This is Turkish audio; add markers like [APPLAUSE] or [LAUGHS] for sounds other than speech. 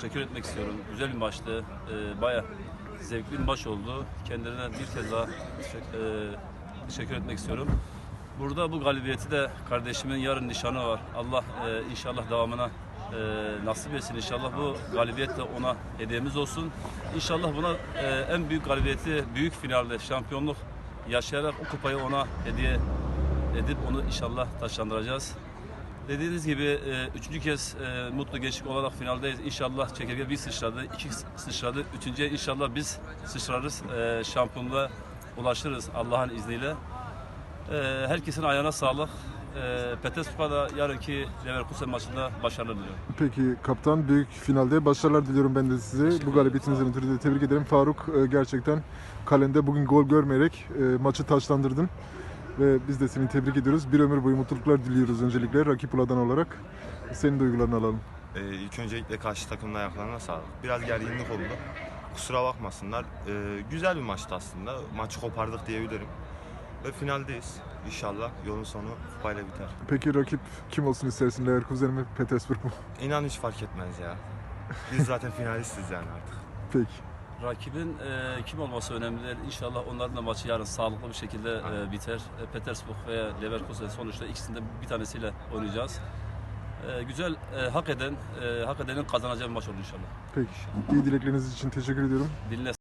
teşekkür etmek istiyorum. Güzel bir maçtı. E, Baya zevkli bir maç oldu. Kendilerine bir kez daha teşekkür, e, teşekkür etmek istiyorum. Burada bu galibiyeti de kardeşimin yarın nişanı var. Allah e, inşallah devamına e, nasip etsin. İnşallah bu galibiyet de ona hediyemiz olsun. İnşallah buna e, en büyük galibiyeti büyük finalde şampiyonluk yaşayarak o kupayı ona hediye edip onu inşallah taşlandıracağız. Dediğiniz gibi e, üçüncü kez e, mutlu gençlik olarak finaldeyiz. İnşallah çekirge bir sıçradı, iki sıçradı. Üçüncüye inşallah biz sıçrarız. E, şampiyonluğa ulaşırız Allah'ın izniyle. E, herkesin ayağına sağlık. E, Petersburg'da yarınki Leverkusen maçında başarılar diliyorum. Peki kaptan büyük finalde başarılar diliyorum ben de size. Bu galibiyetinizden ötürü de tebrik ederim. Faruk e, gerçekten kalende bugün gol görmeyerek e, maçı taçlandırdın. Ve biz de seni tebrik ediyoruz. Bir ömür boyu mutluluklar diliyoruz öncelikle rakip Uladan olarak. Senin duygularını alalım. Ee, ilk öncelikle karşı takımın ayaklarına sağlık. Biraz gerginlik oldu. Kusura bakmasınlar. Ee, güzel bir maçtı aslında. Maçı kopardık diyebilirim. Ve finaldeyiz. İnşallah yolun sonu kupayla biter. Peki rakip kim olsun istersin? Leverkusen mi, Petersburg mu? İnan hiç fark etmez ya. Biz zaten [LAUGHS] finalistiz yani artık. Peki. Rakibin e, kim olması önemli değil. İnşallah onların da maçı yarın sağlıklı bir şekilde e, biter. E, Petersburg veya Leverkusen sonuçta ikisinde bir tanesiyle oynayacağız. E, güzel, e, hak eden, e, hak edenin kazanacağı bir maç olur inşallah. Peki. İyi dilekleriniz için teşekkür ediyorum. Diline